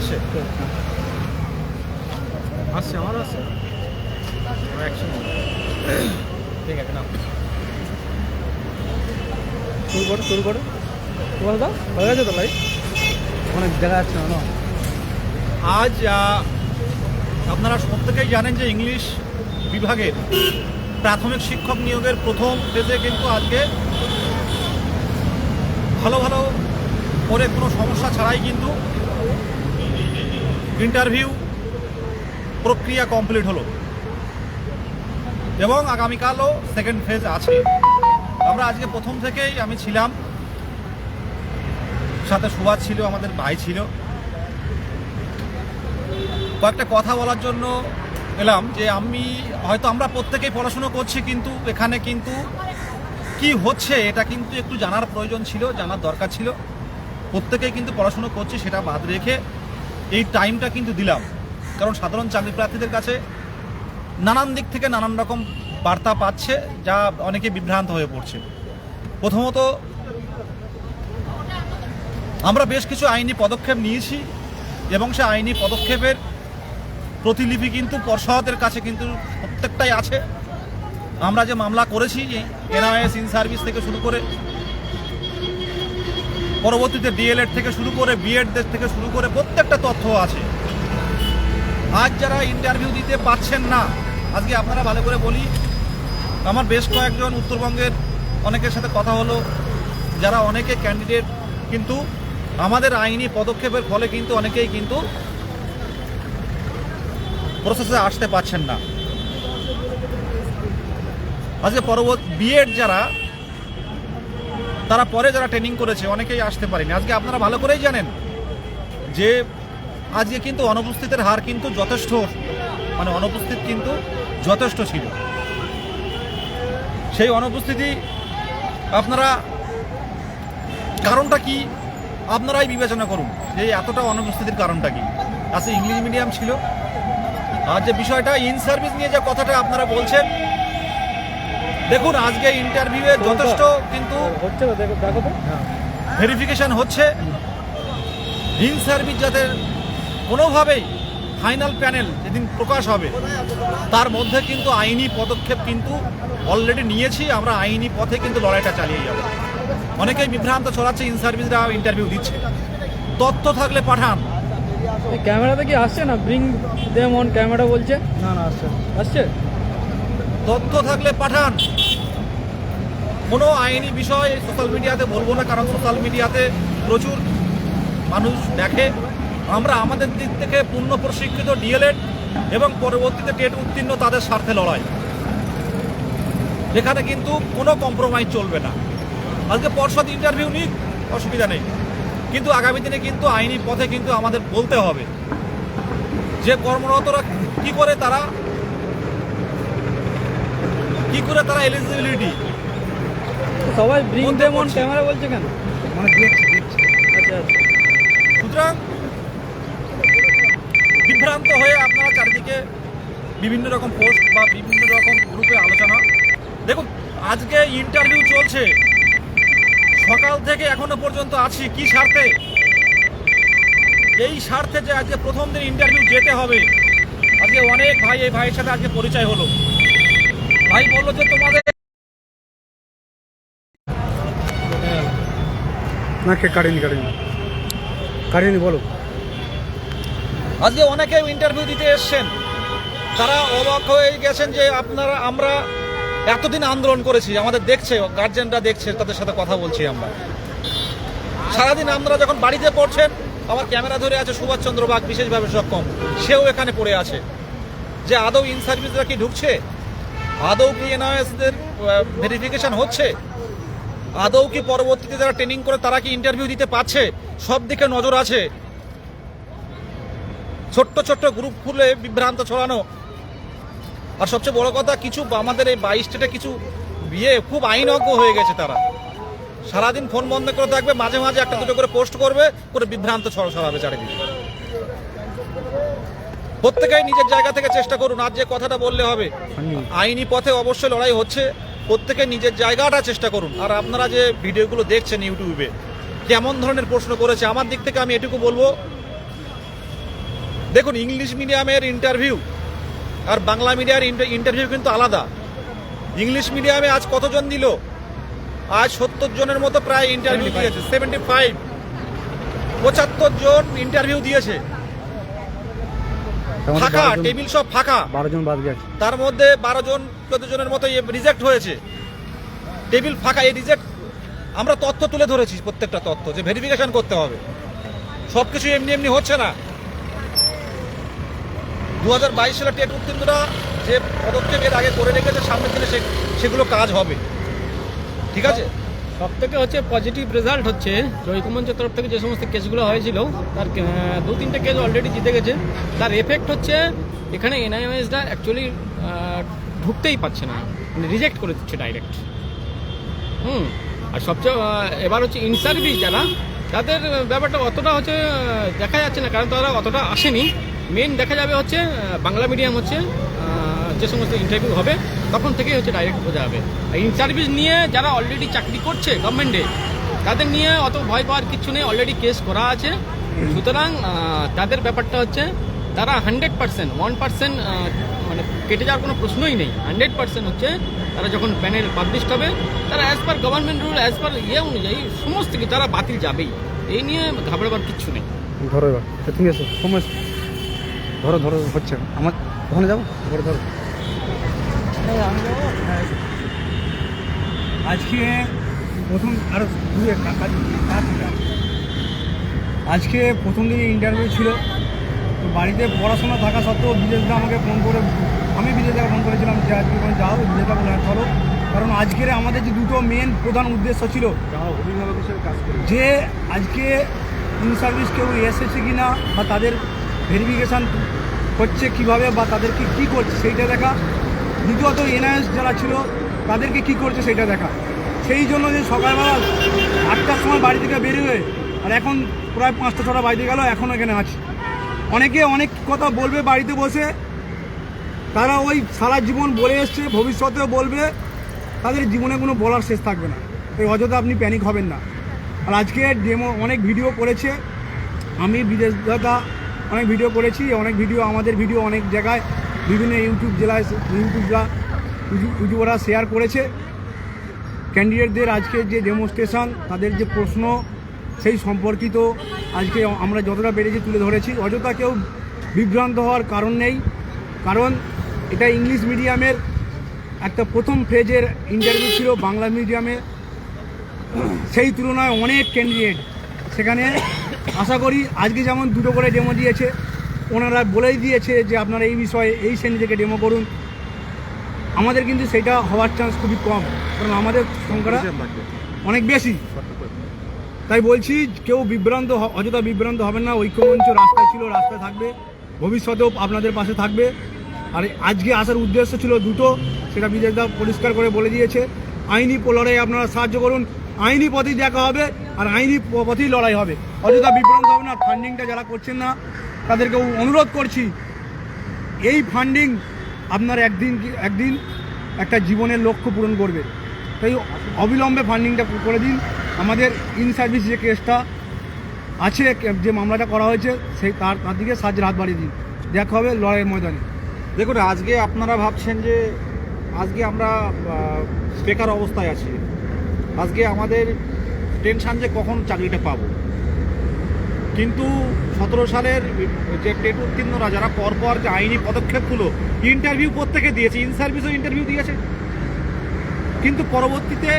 এসে। আসছে আমার অ্যাকশন ঠিক আছে না শুরু করো শুরু করো। বলো দাও হয়ে গেছে তো লাইভ অনেক দেখা যাচ্ছে না? আজ আপনারা প্রত্যেকেই জানেন যে ইংলিশ বিভাগের প্রাথমিক শিক্ষক নিয়োগের প্রথম ফেজে কিন্তু আজকে ভালো ভালো করে কোনো সমস্যা ছাড়াই কিন্তু ইন্টারভিউ প্রক্রিয়া কমপ্লিট হলো। এবং আগামীকালও সেকেন্ড ফেজ আছে। আমরা আজকে প্রথম থেকেই আমি ছিলাম। সাথে সুভাষ ছিল, আমাদের ভাই ছিল। কয়েকটা কথা বলার জন্য এলাম যে আমি, হয়তো আমরা প্রত্যেকেই পড়াশুনো করছি, কিন্তু এখানে কিন্তু কি হচ্ছে এটা কিন্তু একটু জানার প্রয়োজন ছিল, জানার দরকার ছিল। প্রত্যেকেই কিন্তু পড়াশুনো করছি, সেটা বাদ রেখে এই টাইমটা কিন্তু দিলাম। কারণ সাধারণ চাকরি প্রার্থীদের কাছে নানান দিক থেকে নানান রকম বার্তা পাচ্ছে, যা অনেকে বিভ্রান্ত হয়ে পড়ছে। প্রথমত, আমরা বেশ কিছু আইনি পদক্ষেপ নিয়েছি এবং সে আইনি পদক্ষেপের প্রতিলিপি কিন্তু পর্ষদের কাছে কিন্তু প্রত্যেকটাই আছে। আমরা যে মামলা করেছি এনআইএস ইন সার্ভিস থেকে শুরু করে পরবর্তীতে ডিএলএড থেকে শুরু করে বিএডদের থেকে শুরু করে প্রত্যেকটা তথ্য আছে। আজ যারা ইন্টারভিউ দিতে পারছেন না, আজকে আপনারা ভালো করে বলি, আমার বেশ কয়েকজন উত্তরবঙ্গের অনেকের সাথে কথা হলো, যারা অনেকে ক্যান্ডিডেট কিন্তু আমাদের আইনি পদক্ষেপের ফলে কিন্তু অনেকেই কিন্তু প্রসেসে আসতে পারছেন না। আজকে পরবর্তী বিএড যারা তারা পরে যারা ট্রেনিং করেছে, অনেকেই আসতে পারেনি। আজকে আপনারা ভালো করেই জানেন যে আজকে কিন্তু অনুপস্থিতের হার কিন্তু যথেষ্ট মানে অনুপস্থিত কিন্তু যথেষ্ট ছিল। সেই অনুপস্থিতি আপনারা, কারণটা কি? আপনারাই বিবেচনা করুন যে এতটা অনুপস্থিতির কারণটা কি। আজকে ইংলিশ মিডিয়াম ছিল। আর যে বিষয়টা ইন সার্ভিস নিয়ে যে কথাটা আপনারা বলছেন দেখুন আজকে ইন্টারভিউয়ে যথেষ্ট কিন্তু হচ্ছে দেখো তো। ভেরিফিকেশন হচ্ছে। ইন সার্ভিস যাতে কোনোভাবেই ফাইনাল প্যানেল যেদিন প্রকাশ হবে তার মধ্যে কিন্তু আইনি পদক্ষেপ কিন্তু অলরেডি নিয়েছি। আমরা আইনি পথে কিন্তু লড়াইটা চালিয়ে যাব। অনেকেই বিভ্রান্ত ছড়াচ্ছে ইন সার্ভিসরা ইন্টারভিউ দিচ্ছে। তথ্য থাকলে পাঠান। এই ক্যামেরাতে কি আসছে না? ব্রিং দেম অন ক্যামেরা বলছে। না না আসছে আসছে? তথ্য থাকলে পাঠান। কোনো আইনি বিষয় সোশ্যাল মিডিয়াতে বলব না, কারণ সোশ্যাল মিডিয়াতে প্রচুর মানুষ দেখে। আমরা আমাদের দিক থেকে পূর্ণ প্রশিক্ষিত ডিএলএড এবং পরবর্তীতে টেট উত্তীর্ণ তাদের স্বার্থে লড়াই। এখানে কিন্তু কোনো কম্প্রোমাইজ চলবে না। আজকে পর্ষদ ইন্টারভিউ নিক, অসুবিধা নেই। কিন্তু আগামী দিনে কিন্তু আইনি পথে কিন্তু আমাদের বলতে হবে। যে কর্মরতরা কি করে তারা কি করে তারা এলিজিবিলিটি সবাই ব্রিং দেম অন ক্যামেরা বলছে কেন? মানে দিয়েছে দিয়েছে। আচ্ছা আচ্ছা। সুতরাং বিভ্রান্ত হয়ে আপনারা চারিদিকে বিভিন্ন রকম পোস্ট বা বিভিন্ন রকম গ্রুপে আলোচনা। দেখুন আজকে ইন্টারভিউ চলছে। সকাল থেকে এখনও পর্যন্ত আছি কি স্বার্থে? এই স্বার্থে যে আজকে প্রথম দিন ইন্টারভিউ যেতে হবে। আজকে অনেক ভাই এই ভাইয়ের সাথে আজকে পরিচয় হলো। ভাই বলল যে তোমাদের না কে কাটেনি কাটেনি কাটেনি বলো। আজকে অনেকে ইন্টারভিউ দিতে এসছেন। তারা অবাক হয়ে গেছেন যে আপনারা আমরা এতদিন আন্দোলন করেছি আমাদের দেখছে গার্জেনরা দেখছে তাদের সাথে কথা বলছি আমরা। সারাদিন আপনারা যখন বাড়িতে পড়ছেন আমার ক্যামেরা ধরে আছে সুভাষচন্দ্র বাগ বিশেষভাবে সক্ষম সেও এখানে পড়ে আছে। যে আদৌ ইন সার্ভিসরা কি ঢুকছে? আদৌ কি এনআইএসদের ভেরিফিকেশন হচ্ছে? আদৌ কি পরবর্তীতে যারা ট্রেনিং করে, তারা কি ইন্টারভিউ দিতে পারছে? সব দিকে নজর আছে। ছোট্ট ছোট্ট গ্রুপ খুলে বিভ্রান্ত ছড়ানো। আর সবচেয়ে বড় কথা, কিছু আমাদের এই বাইশ স্টেটে কিছু বিয়ে খুব আইনজ্ঞ হয়ে গেছে তারা। সারাদিন ফোন বন্ধ করে থাকবে, মাঝে মাঝে একটা দুটো করে পোস্ট করবে করে বিভ্রান্ত ছড়া ছড়াবে চারিদিকে। প্রত্যেকেই নিজের জায়গা থেকে চেষ্টা করুন আর যে কথাটা বললে হবে। আইনি পথে অবশ্যই লড়াই হচ্ছে প্রত্যেকে নিজের জায়গাটা চেষ্টা করুন। আর আপনারা যে ভিডিওগুলো দেখছেন ইউটিউবে কেমন ধরনের প্রশ্ন করেছে আমার দিক থেকে আমি এটুকু বলব দেখুন ইংলিশ মিডিয়ামের ইন্টারভিউ আর বাংলা মিডিয়ার ইন্টারভিউ কিন্তু আলাদা। ইংলিশ মিডিয়ামে আজ কতজন দিল? আজ সত্তর জনের মতো প্রায় ইন্টারভিউ দিয়েছে সেভেন্টি ফাইভ পঁচাত্তর জন ইন্টারভিউ দিয়েছে। ফাঁকা টেবিল সব ফাঁকা। বারো জন বাদ গেছে। তার মধ্যে বারো জন চোদ্দ জনের মতো রিজেক্ট হয়েছে। টেবিল ফাঁকা এই রিজেক্ট আমরা তথ্য তুলে ধরেছি প্রত্যেকটা তথ্য যে ভেরিফিকেশন করতে হবে। সব কিছু এমনি এমনি হচ্ছে না। দু হাজার বাইশ সালে টেট উত্তীর্ণরা যে পদক্ষেপ এর আগে করে রেখেছে সামনের দিনে সে- সেগুলো কাজ হবে। ঠিক আছে? সব থেকে হচ্ছে পজিটিভ রেজাল্ট হচ্ছে যে ঐক্যমঞ্চের তরফ থেকে যে সমস্ত কেসগুলো হয়েছিল, তার দু তিনটে কেস অলরেডি জিতে গেছে। তার এফেক্ট হচ্ছে, এখানে এনআইএমএসটা অ্যাকচুয়ালি ঢুকতেই পারছে না মানে রিজেক্ট করে দিচ্ছে ডাইরেক্ট হুম, আর সবচেয়ে এবার হচ্ছে ইনসার্ভিস যারা, তাদের ব্যাপারটা অতটা হচ্ছে দেখা যাচ্ছে না, কারণ তারা অতটা আসেনি। মেন দেখা যাবে হচ্ছে বাংলা মিডিয়াম হচ্ছে যে সমস্ত ইন্টারভিউ হবে তখন থেকেই হচ্ছে ডাইরেক্ট বোঝা যাবে ইন সার্ভিস নিয়ে যারা অলরেডি চাকরি করছে গভর্নমেন্টে তাদের নিয়ে অত ভয় পাওয়ার কিছু নেই অলরেডি কেস করা আছে। সুতরাং তাদের ব্যাপারটা হচ্ছে, তারা হান্ড্রেড পার্সেন্ট ওয়ান পার্সেন্ট মানে কেটে যাওয়ার কোনো প্রশ্নই নেই। হান্ড্রেড পার্সেন্ট হচ্ছে, তারা যখন প্যানেল পাবলিশ হবে, তারা as per government rule as per ইয়ে অনুযায়ী সমস্ত কিছু, তারা বাতিল যাবেই। এই নিয়ে ঘাবড়াবার কিচ্ছু নেই। ধরো এবার তা তুমি এসো। ধরো ধরো, হচ্ছে। আমার, ওখানে যাব? ধরো ধরো। আজকে প্রথম আরও কাকা আজকে প্রথম দিনে ইন্টারভিউ ছিল। তো বাড়িতে পড়াশোনা থাকা সত্ত্বেও বিদেশদা আমাকে ফোন করে আমি বিদেশদাকে ফোন করেছিলাম যে আজকে ওখানে যাও বিদেশদা বলে হ্যাঁ চলো। কারণ আজকের আমাদের যে দুটো মেন প্রধান উদ্দেশ্য ছিল যে আজকে ইন সার্ভিস কেউ এসেছে কি না বা তাদের ভেরিফিকেশান হচ্ছে কীভাবে বা তাদেরকে কি করছে সেইটা দেখা। দ্বিতীয়ত এনআইএস যারা ছিল, তাদেরকে কি করছে সেটা দেখা। সেই জন্য যে সকালবেলা আটটার সময় বাড়ি থেকে বেরোবে আর এখন প্রায় পাঁচটা, ছটা বাড়িতে গেল এখনও এখানে আছি। অনেকে অনেক কথা বলবে বাড়িতে বসে, তারা ওই সারা জীবন বলে এসছে, ভবিষ্যতেও বলবে, তাদের জীবনে কোনো বলার শেষ থাকবে না। এই অযথা আপনি প্যানিক হবেন না। আর আজকে ডেমো অনেক ভিডিও করেছে। আমি বিদেশ দাদা, অনেক ভিডিও করেছি, অনেক ভিডিও আমাদের ভিডিও অনেক জায়গায় বিভিন্ন ইউটিউব জেলায় ইউটিউবরা ইউটিউবাররা শেয়ার করেছে। ক্যান্ডিডেটদের আজকে যে ডেমনস্ট্রেশন তাদের যে প্রশ্ন, সেই সম্পর্কিত আজকে আমরা যতটা পেরেছি তুলে ধরেছি। অযথা কেউ বিভ্রান্ত হওয়ার কারণ নেই, কারণ এটা ইংলিশ মিডিয়ামের একটা প্রথম ফেজের ইন্টারভিউ ছিল বাংলা মিডিয়ামে সেই তুলনায় অনেক ক্যান্ডিডেট সেখানে, আশা করি আজকে যেমন দুটো করে ডেমো দিয়েছে ওনারা বলেই দিয়েছে যে আপনারা এই বিষয়ে এই শ্রেণি থেকে ডেমো করুন। আমাদের কিন্তু সেটা হওয়ার চান্স খুবই কম কারণ আমাদের সংখ্যাটা অনেক বেশি। তাই বলছি কেউ বিভ্রান্ত অযথা বিভ্রান্ত হবেন না ঐক্যমঞ্চ রাস্তায় ছিল রাস্তায় থাকবে ভবিষ্যতেও আপনাদের পাশে থাকবে। আর আজকে আসার উদ্দেশ্য ছিল দুটো সেটা বিজয়দা পরিষ্কার করে বলে দিয়েছে। আইনি লড়াই আপনারা সাহায্য করুন আইনি পথেই দেখা হবে আর আইনি পথেই লড়াই হবে। অযথা বিভ্রান্ত হবে না ফান্ডিংটা যারা করছেন না তাদেরকে অনুরোধ করছি, এই ফান্ডিং আপনার একদিন একদিন একটা জীবনের লক্ষ্য পূরণ করবে। তাই অবিলম্বে ফান্ডিংটা করে দিন। আমাদের ইন সার্ভিস যে কেসটা আছে, যে মামলাটা করা হয়েছে, সেই তার তার দিকে সাহায্যের হাত বাড়িয়ে দিন। দেখা হবে লড়াইয়ের ময়দানে। দেখুন, আজকে আপনারা ভাবছেন যে আজকে আমরা বেকার অবস্থায় আছি। আজকে আমাদের টেনশান যে কখন চাকরিটা পাবো? কিন্তু সতেরো সালের যে টেট উত্তীর্ণরা যারা পরপর যে আইনি পদক্ষেপগুলো ইন্টারভিউ প্রত্যেকে দিয়েছে ইন সার্ভিসও ইন্টারভিউ দিয়েছে। কিন্তু পরবর্তীতে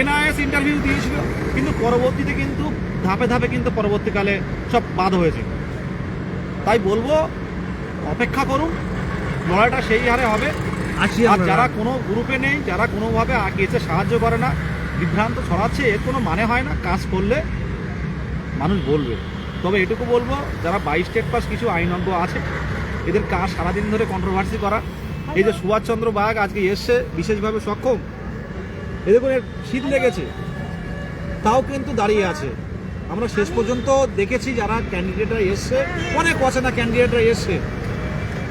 এনআইএস ইন্টারভিউ দিয়েছিল কিন্তু পরবর্তীতে কিন্তু ধাপে ধাপে কিন্তু পরবর্তীকালে সব বাদ হয়েছে। তাই বলব অপেক্ষা করুন লড়াইটা সেই হারে হবে। আর যারা কোনো গ্রুপে নেই যারা কোনোভাবে আগে এসে সাহায্য করে না বিভ্রান্ত ছড়াচ্ছে এর কোনো মানে হয় না কাজ করলে মানুষ বলবে। তবে এটুকু বলব, যারা বাইশ স্টেট পাস কিছু আইনজ্ঞ আছে, এদের কাজ সারাদিন ধরে কন্ট্রোভার্সি করা। এই যে সুভাষচন্দ্র বাগ আজকে এসছে, বিশেষভাবে সক্ষম। এদের এর শীত লেগেছে। তাও কিন্তু দাঁড়িয়ে আছে। আমরা শেষ পর্যন্ত দেখেছি যারা ক্যান্ডিডেটরা এসছে, অনেক অচেনা ক্যান্ডিডেটরা এসছে।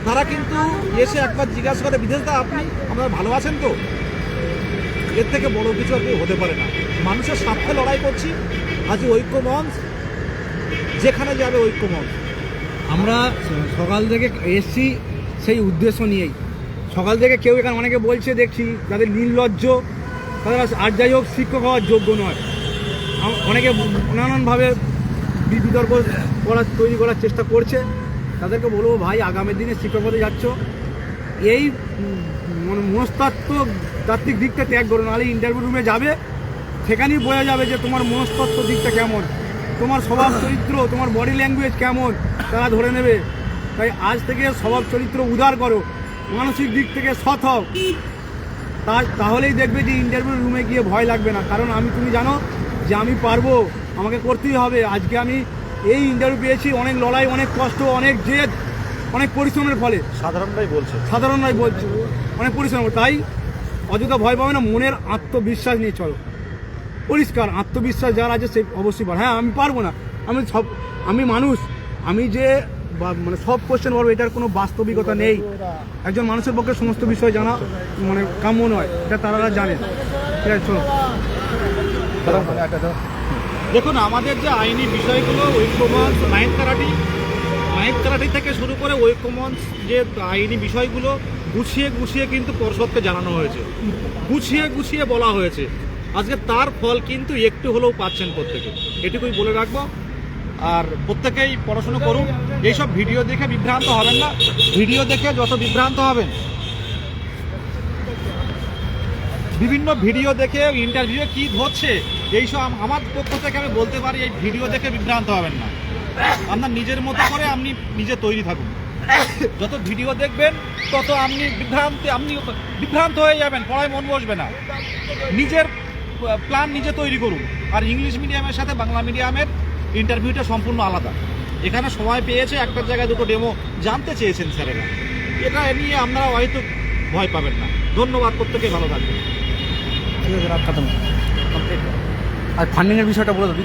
তারা কিন্তু এসে একবার জিজ্ঞাসা করে বিদেশদা আপনি আপনারা ভালো আছেন তো? এর থেকে বড় কিছু কেউ হতে পারে না। মানুষের স্বার্থে লড়াই করছি। আজ ঐক্য মঞ্চ যেখানে যাবে ঐক্য মঞ্চ আমরা সকাল থেকে এসছি সেই উদ্দেশ্য নিয়েই। সকাল থেকে কেউ এখানে অনেকে বলছে, দেখছি তাদের নির্লজ্জ। তারা আর যাই হোক, শিক্ষক হওয়ার যোগ্য নয়। অনেকে নানানভাবে বিতর্ক করার, তৈরি করার চেষ্টা করছে। তাদেরকে বলব, ভাই, আগামী দিনে শিক্ষক হতে যাচ্ছ। এই মানে মনস্তাত্ত্ব তাত্ত্বিক দিকটা ত্যাগ করো, নাহলে ইন্টারভিউ রুমে যাবে। সেখানেই বোঝা যাবে যে তোমার মনস্তত্ত্ব দিকটা কেমন। তোমার স্বভাব চরিত্র তোমার বডি ল্যাঙ্গুয়েজ কেমন তারা ধরে নেবে। তাই আজ থেকে স্বভাব চরিত্র উদার করো মানসিক দিক থেকে সৎ হও। তা তাহলেই দেখবে যে ইন্টারভিউ রুমে গিয়ে ভয় লাগবে না। কারণ আমি তুমি জানো যে আমি পারব আমাকে করতেই হবে। আজকে আমি এই ইন্টারভিউ পেয়েছি অনেক লড়াই অনেক কষ্ট অনেক জেদ অনেক পরিশ্রমের ফলে। সাধারণরাই বলছে। সাধারণ বলছে অনেক পরিশ্রম। তাই অযথা ভয় পাবে না মনের আত্মবিশ্বাস নিয়ে চলো। পরিষ্কার, আত্মবিশ্বাস যার আছে সে অবশ্যই পারে হ্যাঁ আমি পারব না। আমি সব, আমি মানুষ। আমি যে মানে সব কোশ্চেন পারব এটার কোনো বাস্তবিকতা নেই। একজন মানুষের পক্ষে সমস্ত বিষয় জানা মানে কাম্য নয়, এটা তারা জানে। ঠিক আছে, চলো। দেখুন, আমাদের যে আইনি বিষয়গুলো, ঐক্যমঞ্চ নাইট কারাটি নাইট কারাটি থেকে শুরু করে ঐক্যমঞ্চ যে আইনি বিষয়গুলো, গুছিয়ে গুছিয়ে কিন্তু পর্ষদকে জানানো হয়েছে। গুছিয়ে গুছিয়ে বলা হয়েছে। আজকে তার ফল কিন্তু একটু হলেও পাচ্ছেন প্রত্যেকে। এটুকুই বলে রাখব। আর প্রত্যেকেই পড়াশোনা করুন। এইসব ভিডিও দেখে বিভ্রান্ত হবেন না। ভিডিও দেখে যত বিভ্রান্ত হবেন, বিভিন্ন ভিডিও দেখে, ইন্টারভিউ কি ধরছে, এইসব আমার পক্ষ থেকে আমি বলতে পারি, এই ভিডিও দেখে বিভ্রান্ত হবেন না। আপনার নিজের মতো করে আপনি নিজে তৈরি থাকুন। যত ভিডিও দেখবেন, তত আপনি বিভ্রান্তি আপনি বিভ্রান্ত হয়ে যাবেন, পড়ায় মন বসবে না। নিজের প্ল্যান নিজে তৈরি করুন। আর ইংলিশ মিডিয়ামের সাথে বাংলা মিডিয়ামের ইন্টারভিউটা সম্পূর্ণ আলাদা। এখানে সময় পেয়েছে, একটা জায়গায় দুটো ডেমো জানতে চেয়েছেন স্যারেরা। এটা নিয়ে আপনারা হয়তো ভয় পাবেন না। ধন্যবাদ প্রত্যেকে ভালো থাকবেন। আর ফান্ডিংয়ের বিষয়টা বলে দাও